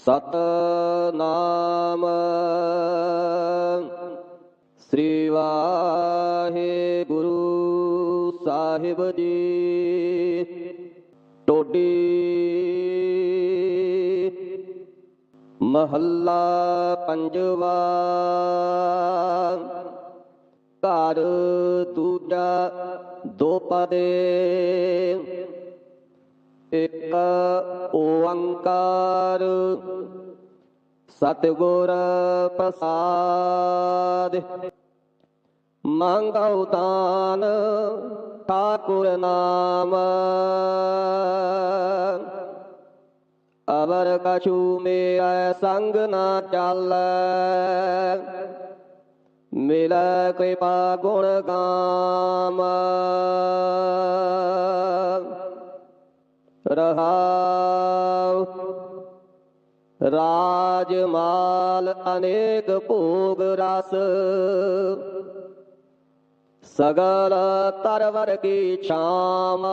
ਸਤਨਾਮ। ਸ੍ਰੀ ਵਾਹਿਗੁਰੂ ਸਾਹਿਬ ਜੀ। ਟੋਡੀ ਮਹੱਲਾ ਪੰਜਵਾ। ਘਰ ਦੂਜਾ ਦੋ ਪਦੇ। ਇਕ ਓੰਕਾਰ। ਸਤਿਗੁਰ ਪ੍ਰਸਾਦ। ਮੰਗਉ ਦਾਨ ਠਾਕੁਰ ਨਾਮ। ਅਵਰ ਕਛੂ ਮੇਰਾ ਸੰਗ ਨਾ ਚੱਲੈ। ਮਿਲੈ ਕਿਰਪਾ ਗੁਣ ਗਾਮ। ਰਹਾਉ। ਰਾਜ ਮਾਲ ਅਨੇਕ ਭੋਗ ਰਸ। ਸਗਲ ਤਰਵਰ ਕੀ ਛਾਮ।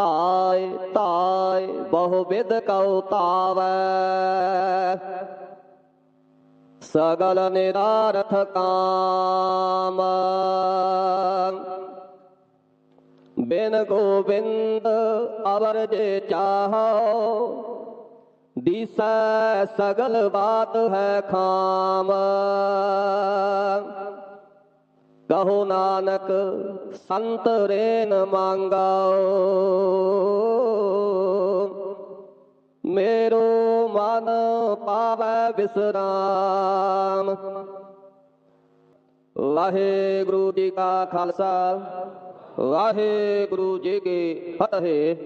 ਆਏ ਤਾਏ ਬਹੁ ਵਿਦ ਕਉ ਤਾਵੈ। ਸਗਲ ਨਿਰਾਰਥ ਕਾਮ। ਬਿਨ ਗੋਬਿੰਦ ਅਵਰ ਜੇ ਚਾਹੋ, ਦੀਸੈ ਸਗਲ ਬਾਤ ਹੈ ਖਾਮ। ਕਹੋ ਨਾਨਕ, ਸੰਤ ਰੇਨ ਮੰਗਾਓ। ਮੇਰੋ ਮਨ ਪਾਵੈ ਵਿਸਰਾਮ। ਵਾਹਿਗੁਰੂ ਜੀ ਕਾ ਖਾਲਸਾ। ਵਾਹਿਗੁਰੂ ਜੀ ਕੀ ਫਤਿਹ।